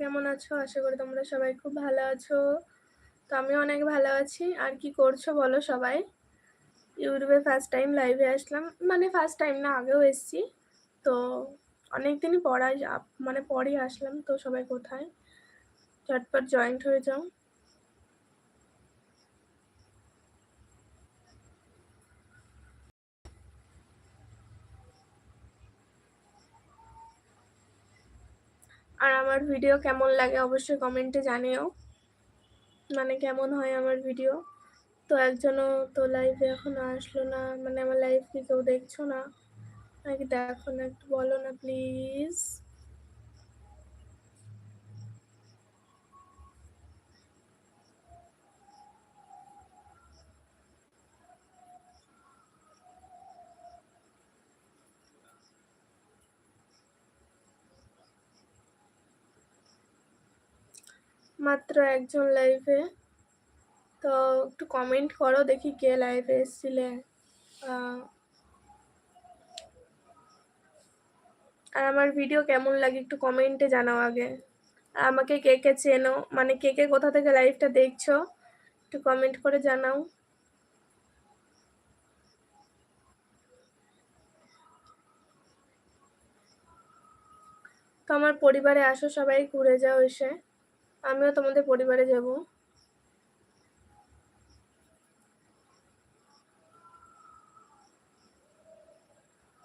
কেমন আছো? আশা করি তোমরা সবাই খুব ভালো আছো। তো আমি অনেক ভালো আছি। আর কি করছ বলো সবাই? ইউটিউবে ফার্স্ট টাইম লাইভে আসলাম। মানে ফার্স্ট টাইম না, আগেও এসছি। তো অনেক দিনই পড়াই মানে পরই আসলাম। তো সবাই কোথায়? ঝটপট জয়েন্ট হয়ে যাও। আর আমার ভিডিও কেমন লাগে অবশ্যই কমেন্টে জানিও। মানে কেমন হয় আমার ভিডিও তো একজনও তো লাইভে এখনও আসলো না মানে আমার লাইভ কি কেউ দেখছ না? নাকি দেখো না, একটু বলো না প্লিজ মাত্র একজন লাইভে তো একটু কমেন্ট করো, দেখি কে লাইভে এসছিলে আর আমার ভিডিও কেমন লাগে একটু কমেন্টে জানাও আগে। আর আমাকে কে কে চেনো মানে কে কে কোথা থেকে লাইভটা দেখছ, একটু কমেন্ট করে জানাও। তো আমার পরিবারে আসো সবাই, ঘুরে যাও এসে। আমিও তোমাদের পরিবারে যাব।